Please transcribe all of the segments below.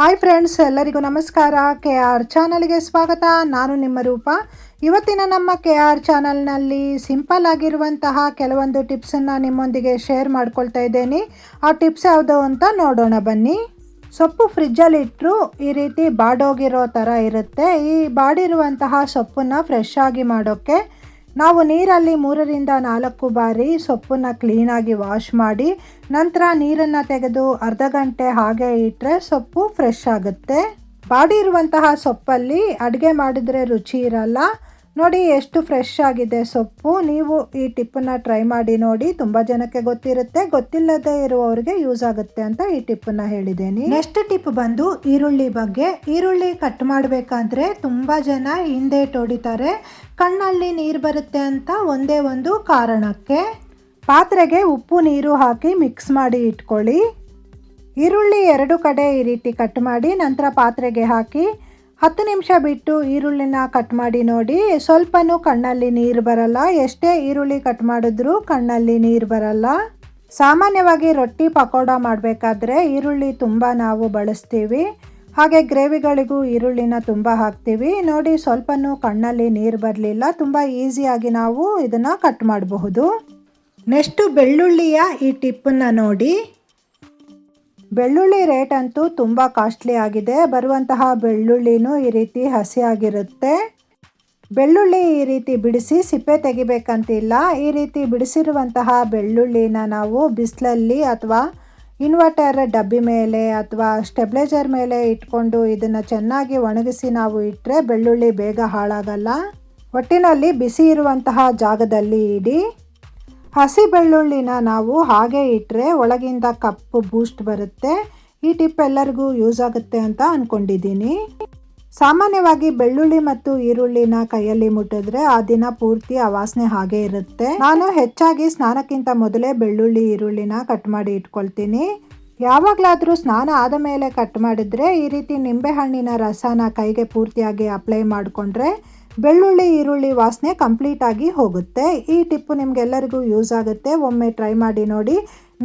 Hi friends, ಎಲ್ಲರಿಗೂ ನಮಸ್ಕಾರ. K R ಚಾನಲ್ಗೆ ಸ್ವಾಗತ. ನಾನು ನಿಮ್ಮ ರೂಪ. ಇವತ್ತಿನ ನಮ್ಮ ಕೆ ಆರ್ ಚಾನಲ್ನಲ್ಲಿ ಸಿಂಪಲ್ ಆಗಿರುವಂತಹ ಕೆಲವೊಂದು ಟಿಪ್ಸನ್ನು ನಿಮ್ಮೊಂದಿಗೆ ಶೇರ್ ಮಾಡ್ಕೊಳ್ತಾ ಇದ್ದೇನೆ. ಆ ಟಿಪ್ಸ್ ಯಾವುದು ಅಂತ ನೋಡೋಣ ಬನ್ನಿ. ಸೊಪ್ಪು ಫ್ರಿಜ್ಜಲ್ಲಿ ಇಟ್ಟರು ಈ ರೀತಿ ಬಾಡೋಗಿರೋ ಥರ ಇರುತ್ತೆ. ಈ ಬಾಡಿರುವಂತಹ ಸೊಪ್ಪನ್ನು ಫ್ರೆಶ್ ಆಗಿ ಮಾಡೋಕ್ಕೆ ನಾವು ನೀರಲ್ಲಿ ಮೂರರಿಂದ ನಾಲ್ಕು ಬಾರಿ ಸೊಪ್ಪನ್ನು ಕ್ಲೀನಾಗಿ ವಾಶ್ ಮಾಡಿ ನಂತರ ನೀರನ್ನು ತೆಗೆದು ಅರ್ಧ ಗಂಟೆ ಹಾಗೆ ಇಟ್ಟರೆ ಸೊಪ್ಪು ಫ್ರೆಶ್ ಆಗುತ್ತೆ. ಬಾಡಿ ಇರುವಂತಹ ಸೊಪ್ಪಲ್ಲಿ ಅಡುಗೆ ಮಾಡಿದರೆ ರುಚಿ ಇರಲ್ಲ. ನೋಡಿ, ಎಷ್ಟು ಫ್ರೆಶ್ ಆಗಿದೆ ಸೊಪ್ಪು. ನೀವು ಈ ಟಿಪ್ಪನ್ನು ಟ್ರೈ ಮಾಡಿ ನೋಡಿ, ತುಂಬ ಜನಕ್ಕೆ ಗೊತ್ತಿರುತ್ತೆ. ಗೊತ್ತಿಲ್ಲದೆ ಇರುವವರಿಗೆ ಯೂಸ್ ಆಗುತ್ತೆ ಅಂತ ಈ ಟಿಪ್ಪನ್ನು ಹೇಳಿದ್ದೇನೆ. ನೆಕ್ಸ್ಟ್ ಟಿಪ್ ಬಂದು ಈರುಳ್ಳಿ ಬಗ್ಗೆ. ಈರುಳ್ಳಿ ಕಟ್ ಮಾಡಬೇಕಾದ್ರೆ ತುಂಬ ಜನ ಹಿಂದೆ ತೊಡಿತಾರೆ ಕಣ್ಣಲ್ಲಿ ನೀರು ಬರುತ್ತೆ ಅಂತ ಒಂದೇ ಒಂದು ಕಾರಣಕ್ಕೆ. ಪಾತ್ರೆಗೆ ಉಪ್ಪು, ನೀರು ಹಾಕಿ ಮಿಕ್ಸ್ ಮಾಡಿ ಇಟ್ಕೊಳ್ಳಿ. ಈರುಳ್ಳಿ ಎರಡು ಕಡೆ ಈ ರೀತಿ ಕಟ್ ಮಾಡಿ, ನಂತರ ಪಾತ್ರೆಗೆ ಹಾಕಿ ಹತ್ತು ನಿಮಿಷ ಬಿಟ್ಟು ಈರುಳ್ಳಿನ ಕಟ್ ಮಾಡಿ ನೋಡಿ. ಸ್ವಲ್ಪನೂ ಕಣ್ಣಲ್ಲಿ ನೀರು ಬರಲ್ಲ. ಎಷ್ಟೇ ಈರುಳ್ಳಿ ಕಟ್ ಮಾಡಿದ್ರೂ ಕಣ್ಣಲ್ಲಿ ನೀರು ಬರಲ್ಲ. ಸಾಮಾನ್ಯವಾಗಿ ರೊಟ್ಟಿ ಪಕೋಡ ಮಾಡಬೇಕಾದ್ರೆ ಈರುಳ್ಳಿ ತುಂಬ ನಾವು ಬಳಸ್ತೀವಿ. ಹಾಗೆ ಗ್ರೇವಿಗಳಿಗೂ ಈರುಳ್ಳಿನ ತುಂಬ ಹಾಕ್ತೀವಿ. ನೋಡಿ, ಸ್ವಲ್ಪನೂ ಕಣ್ಣಲ್ಲಿ ನೀರು ಬರಲಿಲ್ಲ. ತುಂಬ ಈಸಿಯಾಗಿ ನಾವು ಇದನ್ನು ಕಟ್ ಮಾಡಬಹುದು. ನೆಕ್ಸ್ಟು ಬೆಳ್ಳುಳ್ಳಿಯ ಈ ಟಿಪ್ಪನ್ನು ನೋಡಿ. ಬೆಳ್ಳುಳ್ಳಿ ರೇಟ್ ಅಂತೂ ತುಂಬ ಕಾಸ್ಟ್ಲಿ ಆಗಿದೆ. ಬರುವಂತಹ ಬೆಳ್ಳುಳ್ಳಿನೂ ಈ ರೀತಿ ಹಸಿಯಾಗಿರುತ್ತೆ ಬೆಳ್ಳುಳ್ಳಿ ಈ ರೀತಿ ಬಿಡಿಸಿ ಸಿಪ್ಪೆ ತೆಗಿಬೇಕಂತಿಲ್ಲ. ಈ ರೀತಿ ಬಿಡಿಸಿರುವಂತಹ ಬೆಳ್ಳುಳ್ಳಿನ ನಾವು ಬಿಸಿಲಲ್ಲಿ ಅಥವಾ ಇನ್ವರ್ಟರ್ ಡಬ್ಬಿ ಮೇಲೆ ಅಥವಾ ಸ್ಟೆಬ್ಲೈಜರ್ ಮೇಲೆ ಇಟ್ಕೊಂಡು ಇದನ್ನು ಚೆನ್ನಾಗಿ ಒಣಗಿಸಿ ನಾವು ಇಟ್ಟರೆ ಬೆಳ್ಳುಳ್ಳಿ ಬೇಗ ಹಾಳಾಗಲ್ಲ. ಒಟ್ಟಿನಲ್ಲಿ ಬಿಸಿ ಇರುವಂತಹ ಜಾಗದಲ್ಲಿ ಇಡಿ. ಹಸಿ ಬೆಳ್ಳುಳ್ಳಿನ ನಾವು ಹಾಗೆ ಇಟ್ಟರೆ ಒಳಗಿಂದ ಕಪ್ಪು ಬೂಸ್ಟ್ ಬರುತ್ತೆ. ಈ ಟಿಪ್ ಎಲ್ಲರಿಗೂ ಯೂಸ್ ಆಗುತ್ತೆ ಅಂತ ಅಂದ್ಕೊಂಡಿದ್ದೀನಿ ಸಾಮಾನ್ಯವಾಗಿ ಬೆಳ್ಳುಳ್ಳಿ ಮತ್ತು ಈರುಳ್ಳಿನ ಕೈಯಲ್ಲಿ ಮುಟ್ಟಿದ್ರೆ ಆ ದಿನ ಪೂರ್ತಿ ಆ ಹಾಗೆ ಇರುತ್ತೆ. ನಾನು ಹೆಚ್ಚಾಗಿ ಸ್ನಾನಕ್ಕಿಂತ ಮೊದಲೇ ಬೆಳ್ಳುಳ್ಳಿ, ಈರುಳ್ಳಿನ ಕಟ್ ಮಾಡಿ ಇಟ್ಕೊಳ್ತೀನಿ. ಯಾವಾಗಲಾದರೂ ಸ್ನಾನ ಆದ ಮೇಲೆ ಕಟ್ ಮಾಡಿದ್ರೆ ಈ ರೀತಿ ನಿಂಬೆಹಣ್ಣಿನ ರಸನ ಕೈಗೆ ಪೂರ್ತಿಯಾಗಿ ಅಪ್ಲೈ ಮಾಡಿಕೊಂಡ್ರೆ ಬೆಳ್ಳುಳ್ಳಿ, ಈರುಳ್ಳಿ ವಾಸನೆ ಕಂಪ್ಲೀಟ್ ಆಗಿ ಹೋಗುತ್ತೆ. ಈ ಟಿಪ್ಪು ನಿಮಗೆಲ್ಲರಿಗೂ ಯೂಸ್ ಆಗುತ್ತೆ. ಒಮ್ಮೆ ಟ್ರೈ ಮಾಡಿ ನೋಡಿ.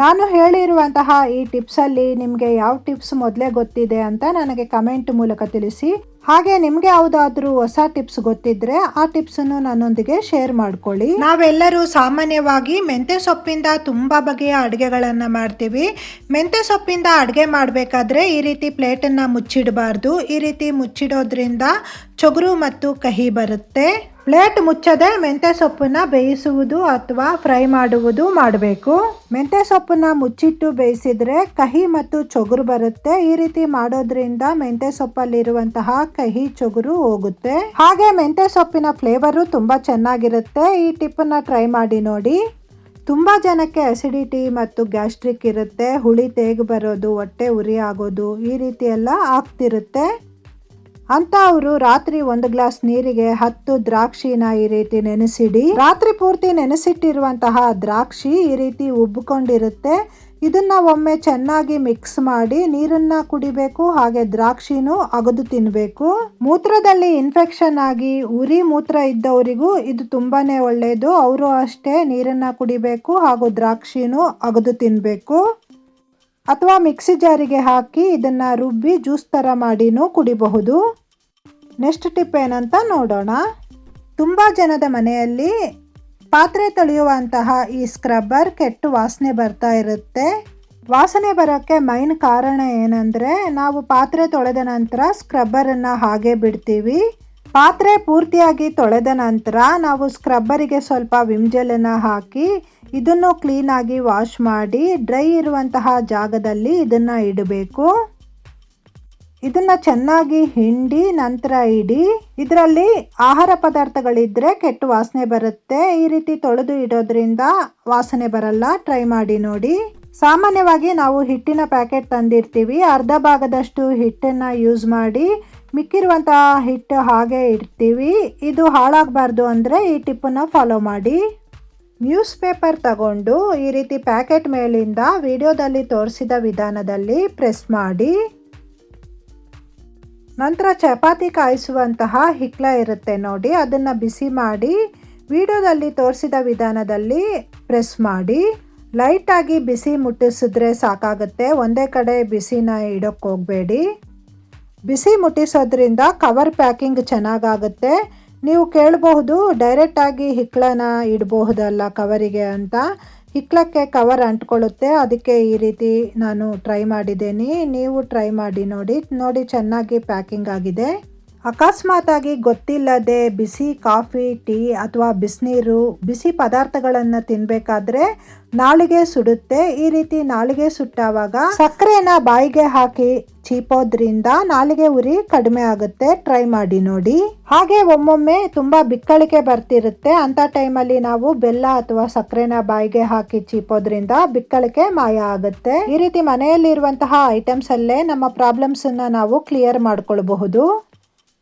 ನಾನು ಹೇಳಿರುವಂತಹ ಈ ಟಿಪ್ಸಲ್ಲಿ ನಿಮಗೆ ಯಾವ ಟಿಪ್ಸ್ ಮೊದಲೇ ಗೊತ್ತಿದೆ ಅಂತ ನನಗೆ ಕಮೆಂಟ್ ಮೂಲಕ ತಿಳಿಸಿ. ಹಾಗೆ ನಿಮಗೆ ಯಾವುದಾದ್ರೂ ಹೊಸ ಟಿಪ್ಸ್ ಗೊತ್ತಿದ್ರೆ ಆ ಟಿಪ್ಸನ್ನು ನನ್ನೊಂದಿಗೆ ಶೇರ್ ಮಾಡ್ಕೊಳ್ಳಿ. ನಾವೆಲ್ಲರೂ ಸಾಮಾನ್ಯವಾಗಿ ಮೆಂತ್ಯ ಸೊಪ್ಪಿಂದ ತುಂಬ ಬಗೆಯ ಅಡುಗೆಗಳನ್ನು ಮಾಡ್ತೀವಿ. ಮೆಂತ್ಯ ಸೊಪ್ಪಿಂದ ಅಡುಗೆ ಮಾಡಬೇಕಾದ್ರೆ ಈ ರೀತಿ ಪ್ಲೇಟನ್ನು ಮುಚ್ಚಿಡಬಾರ್ದು. ಈ ರೀತಿ ಮುಚ್ಚಿಡೋದ್ರಿಂದ ಚೊಗುರು ಮತ್ತು ಕಹಿ ಬರುತ್ತೆ. ಪ್ಲೇಟ್ ಮುಚ್ಚದೆ ಮೆಂತ್ಯ ಸೊಪ್ಪನ್ನ ಬೇಯಿಸುವುದು ಅಥವಾ ಫ್ರೈ ಮಾಡುವುದು ಮಾಡಬೇಕು. ಮೆಂತ್ಯ ಸೊಪ್ಪನ್ನ ಮುಚ್ಚಿಟ್ಟು ಬೇಯಿಸಿದ್ರೆ ಕಹಿ ಮತ್ತು ಚೊಗುರು ಬರುತ್ತೆ. ಈ ರೀತಿ ಮಾಡೋದ್ರಿಂದ ಮೆಂತ್ಯ ಸೊಪ್ಪಲ್ಲಿರುವಂತಹ ಕಹಿ ಚೊಗುರು ಹೋಗುತ್ತೆ. ಹಾಗೆ ಮೆಂತ್ಯ ಸೊಪ್ಪಿನ ಫ್ಲೇವರು ತುಂಬಾ ಚೆನ್ನಾಗಿರುತ್ತೆ. ಈ ಟಿಪ್ಪನ್ನ ಟ್ರೈ ಮಾಡಿ ನೋಡಿ. ತುಂಬ ಜನಕ್ಕೆ ಅಸಿಡಿಟಿ ಮತ್ತು ಗ್ಯಾಸ್ಟ್ರಿಕ್ ಇರುತ್ತೆ. ಹುಳಿ ತೇಗು ಬರೋದು, ಹೊಟ್ಟೆ ಉರಿ ಆಗೋದು ಈ ರೀತಿ ಎಲ್ಲ ಆಗ್ತಿರುತ್ತೆ. ಅಂತ ಅವರು ರಾತ್ರಿ ಒಂದು ಗ್ಲಾಸ್ ನೀರಿಗೆ ಹತ್ತು ದ್ರಾಕ್ಷಿನ ಈ ರೀತಿ ನೆನೆಸಿಡಿ. ರಾತ್ರಿ ಪೂರ್ತಿ ನೆನೆಸಿಟ್ಟಿರುವಂತಹ ದ್ರಾಕ್ಷಿ ಈ ರೀತಿ ಉಬ್ಬಿಕೊಂಡಿರುತ್ತೆ. ಇದನ್ನ ಒಮ್ಮೆ ಚೆನ್ನಾಗಿ ಮಿಕ್ಸ್ ಮಾಡಿ ನೀರನ್ನ ಕುಡಿಬೇಕು, ಹಾಗೆ ದ್ರಾಕ್ಷಿನೂ ಅಗದು ತಿನ್ನಬೇಕು ಮೂತ್ರದಲ್ಲಿ ಇನ್ಫೆಕ್ಷನ್ ಆಗಿ ಉರಿ ಮೂತ್ರ ಇದ್ದವರಿಗೂ ಇದು ತುಂಬಾನೇ ಒಳ್ಳೆಯದು ಅವರು ಅಷ್ಟೇ ನೀರನ್ನ ಕುಡಿಬೇಕು ಹಾಗೂ ದ್ರಾಕ್ಷಿನೂ ಅಗದು ತಿನ್ಬೇಕು. ಅಥವಾ ಮಿಕ್ಸಿ ಜಾರಿಗೆ ಹಾಕಿ ಇದನ್ನು ರುಬ್ಬಿ ಜ್ಯೂಸ್ ಥರ ಮಾಡಿನೂ ಕುಡಿಬಹುದು. ನೆಕ್ಸ್ಟ್ ಟಿಪ್ ಏನಂತ ನೋಡೋಣ. ತುಂಬ ಜನದ ಮನೆಯಲ್ಲಿ ಪಾತ್ರೆ ತೊಳೆಯುವಂತಹ ಈ ಸ್ಕ್ರಬ್ಬರ್ ಕೆಟ್ಟು ವಾಸನೆ ಬರ್ತಾ ಇರುತ್ತೆ. ವಾಸನೆ ಬರೋಕ್ಕೆ ಮೈನ್ ಕಾರಣ ಏನಂದರೆ ನಾವು ಪಾತ್ರೆ ತೊಳೆದ ನಂತರ ಸ್ಕ್ರಬ್ಬರನ್ನು ಹಾಗೆ ಬಿಡ್ತೀವಿ. ಪಾತ್ರೆ ಪೂರ್ತಿಯಾಗಿ ತೊಳೆದ ನಂತರ ನಾವು ಸ್ಕ್ರಬ್ಬರಿಗೆ ಸ್ವಲ್ಪ ವಿಮ್ ಜೆಲನ್ನು ಹಾಕಿ ಇದನ್ನು ಕ್ಲೀನಾಗಿ ವಾಶ್ ಮಾಡಿ ಡ್ರೈ ಇರುವಂತಹ ಜಾಗದಲ್ಲಿ ಇದನ್ನು ಇಡಬೇಕು. ಇದನ್ನ ಚೆನ್ನಾಗಿ ಹಿಂಡಿ ನಂತರ ಇಡಿ. ಇದರಲ್ಲಿ ಆಹಾರ ಪದಾರ್ಥಗಳಿದ್ರೆ ಕೆಟ್ಟು ವಾಸನೆ ಬರುತ್ತೆ. ಈ ರೀತಿ ತೊಳೆದು ಇಡೋದ್ರಿಂದ ವಾಸನೆ ಬರಲ್ಲ. ಟ್ರೈ ಮಾಡಿ ನೋಡಿ. ಸಾಮಾನ್ಯವಾಗಿ ನಾವು ಹಿಟ್ಟಿನ ಪ್ಯಾಕೆಟ್ ತಂದಿರ್ತೀವಿ. ಅರ್ಧ ಭಾಗದಷ್ಟು ಹಿಟ್ಟನ್ನು ಯೂಸ್ ಮಾಡಿ ಮಿಕ್ಕಿರುವಂತಹ ಹಿಟ್ಟು ಹಾಗೆ ಇಡ್ತೀವಿ. ಇದು ಹಾಳಾಗಬಾರ್ದು ಅಂದರೆ ಈ ಟಿಪ್ಪನ್ನು ಫಾಲೋ ಮಾಡಿ. ನ್ಯೂಸ್ ಪೇಪರ್ ತಗೊಂಡು ಈ ರೀತಿ ಪ್ಯಾಕೆಟ್ ಮೇಲಿಂದ ವಿಡಿಯೋದಲ್ಲಿ ತೋರಿಸಿದ ವಿಧಾನದಲ್ಲಿ ಪ್ರೆಸ್ ಮಾಡಿ. ನಂತರ ಚಪಾತಿ ಕಾಯಿಸುವಂತಹ ಹಿಕ್ಲ ಇರುತ್ತೆ ನೋಡಿ, ಅದನ್ನು ಬಿಸಿ ಮಾಡಿ ವಿಡಿಯೋದಲ್ಲಿ ತೋರಿಸಿದ ವಿಧಾನದಲ್ಲಿ ಪ್ರೆಸ್ ಮಾಡಿ. ಲೈಟಾಗಿ ಬಿಸಿ ಮುಟ್ಟಿಸಿದ್ರೆ ಸಾಕಾಗುತ್ತೆ, ಒಂದೇ ಕಡೆ ಬಿಸಿನ ಇಡೋಕ್ಕೆ ಹೋಗಬೇಡಿ. ಬಿಸಿ ಮುಟ್ಟಿಸೋದ್ರಿಂದ ಕವರ್ ಪ್ಯಾಕಿಂಗ್ ಚೆನ್ನಾಗಾಗುತ್ತೆ. ನೀವು ಕೇಳಬಹುದು ಡೈರೆಕ್ಟಾಗಿ ಹಿಕ್ಕಳನ ಇಡಬಹುದಲ್ಲ ಕವರಿಗೆ ಅಂತ. ಹಿಕ್ಳಕ್ಕೆ ಕವರ್ ಅಂಟ್ಕೊಳ್ಳುತ್ತೆ. ಅದಕ್ಕೆ ಈ ರೀತಿ ನಾನು ಟ್ರೈ ಮಾಡಿದ್ದೀನಿ. ನೀವು ಟ್ರೈ ಮಾಡಿ ನೋಡಿ. ನೋಡಿ ಚೆನ್ನಾಗಿ ಪ್ಯಾಕಿಂಗ್ ಆಗಿದೆ. ಅಕಸ್ಮಾತಾಗಿ ಗೊತ್ತಿಲ್ಲದೆ ಬಿಸಿ ಕಾಫಿ, ಟೀ ಅಥವಾ ಬಿಸಿನೀರು, ಬಿಸಿ ಪದಾರ್ಥಗಳನ್ನು ತಿನ್ನಬೇಕಾದ್ರೆ ನಾಳಿಗೆ ಸುಡುತ್ತೆ. ಈ ರೀತಿ ನಾಲಿಗೆ ಸುಟ್ಟಾವಾಗ ಸಕ್ಕರೆನ ಬಾಯಿಗೆ ಹಾಕಿ ಚೀಪೋದ್ರಿಂದ ನಾಲಿಗೆ ಉರಿ ಕಡಿಮೆ ಆಗುತ್ತೆ. ಟ್ರೈ ಮಾಡಿ ನೋಡಿ. ಹಾಗೆ ಒಮ್ಮೊಮ್ಮೆ ತುಂಬಾ ಬಿಕ್ಕಳಿಕೆ ಬರ್ತಿರುತ್ತೆ. ಅಂತ ಟೈಮಲ್ಲಿ ನಾವು ಬೆಲ್ಲ ಅಥವಾ ಸಕ್ಕರೆನ ಬಾಯಿಗೆ ಹಾಕಿ ಚೀಪೋದ್ರಿಂದ ಬಿಕ್ಕಳಿಕೆ ಮಾಯ ಆಗುತ್ತೆ. ಈ ರೀತಿ ಮನೆಯಲ್ಲಿರುವಂತಹ ಐಟಮ್ಸ್ ಅಲ್ಲೇ ನಮ್ಮ ಪ್ರಾಬ್ಲಮ್ಸ್ ನಾವು ಕ್ಲಿಯರ್ ಮಾಡ್ಕೊಳ್ಬಹುದು.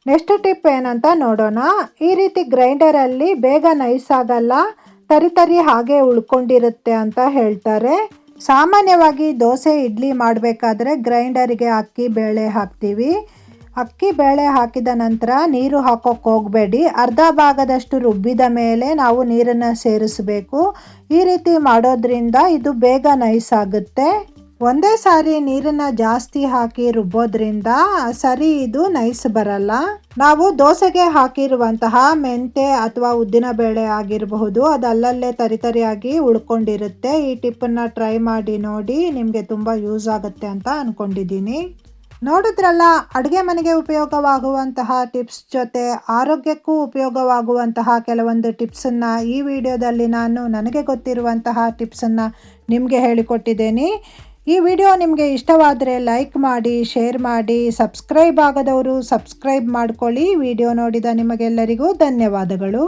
ನೆಕ್ಸ್ಟ್ ಟಿಪ್ ಏನಂತ ನೋಡೋಣ. ಈ ರೀತಿ ಗ್ರೈಂಡರಲ್ಲಿ ಬೇಗ ನೈಸ್ ಆಗಲ್ಲ, ತರಿ ಹಾಗೆ ಉಳ್ಕೊಂಡಿರುತ್ತೆ ಅಂತ ಹೇಳ್ತಾರೆ. ಸಾಮಾನ್ಯವಾಗಿ ದೋಸೆ, ಇಡ್ಲಿ ಮಾಡಬೇಕಾದ್ರೆ ಗ್ರೈಂಡರಿಗೆ ಅಕ್ಕಿ, ಬೇಳೆ ಹಾಕ್ತೀವಿ. ಅಕ್ಕಿ, ಬೇಳೆ ಹಾಕಿದ ನಂತರ ನೀರು ಹಾಕೋಕೆ ಹೋಗಬೇಡಿ. ಅರ್ಧ ಭಾಗದಷ್ಟು ರುಬ್ಬಿದ ಮೇಲೆ ನಾವು ನೀರನ್ನು ಸೇರಿಸಬೇಕು. ಈ ರೀತಿ ಮಾಡೋದ್ರಿಂದ ಇದು ಬೇಗ ನೈಸ್ ಆಗುತ್ತೆ. ಒಂದೇ ಸಾರಿ ನೀರನ್ನ ಜಾಸ್ತಿ ಹಾಕಿ ರುಬ್ಬೋದ್ರಿಂದ ಸರಿ ಇದು ನೈಸ್ ಬರಲ್ಲ. ನಾವು ದೋಸೆಗೆ ಹಾಕಿರುವಂತಹ ಮೆಂತೆ ಅಥವಾ ಉದ್ದಿನ ಬೇಳೆ ಆಗಿರಬಹುದು, ಅದು ಅಲ್ಲಲ್ಲೇ ತರಿತರಿಯಾಗಿ ಉಳ್ಕೊಂಡಿರುತ್ತೆ. ಈ ಟಿಪ್ಪನ್ನ ಟ್ರೈ ಮಾಡಿ ನೋಡಿ ನಿಮಗೆ ತುಂಬ ಯೂಸ್ ಆಗುತ್ತೆ ಅಂತ ಅಂದ್ಕೊಂಡಿದ್ದೀನಿ ನೋಡಿದ್ರಲ್ಲ, ಅಡುಗೆ ಮನೆಗೆ ಉಪಯೋಗವಾಗುವಂತಹ ಟಿಪ್ಸ್ ಜೊತೆ ಆರೋಗ್ಯಕ್ಕೂ ಉಪಯೋಗವಾಗುವಂತಹ ಕೆಲವೊಂದು ಟಿಪ್ಸನ್ನು ಈ ವಿಡಿಯೋದಲ್ಲಿ ನಾನು ನನಗೆ ಗೊತ್ತಿರುವಂತಹ ಟಿಪ್ಸನ್ನು ನಿಮಗೆ ಹೇಳಿಕೊಟ್ಟಿದ್ದೇನೆ. ಈ ವಿಡಿಯೋ ನಿಮಗೆ ಇಷ್ಟವಾದರೆ ಲೈಕ್ ಮಾಡಿ ಶೇರ್ ಮಾಡಿ ಸಬ್ಸ್ಕ್ರೈಬ್ ಆಗದವರು ಸಬ್ಸ್ಕ್ರೈಬ್ ಮಾಡ್ಕೊಳ್ಳಿ. ವಿಡಿಯೋ ನೋಡಿದ ನಿಮಗೆಲ್ಲರಿಗೂ ಧನ್ಯವಾದಗಳು.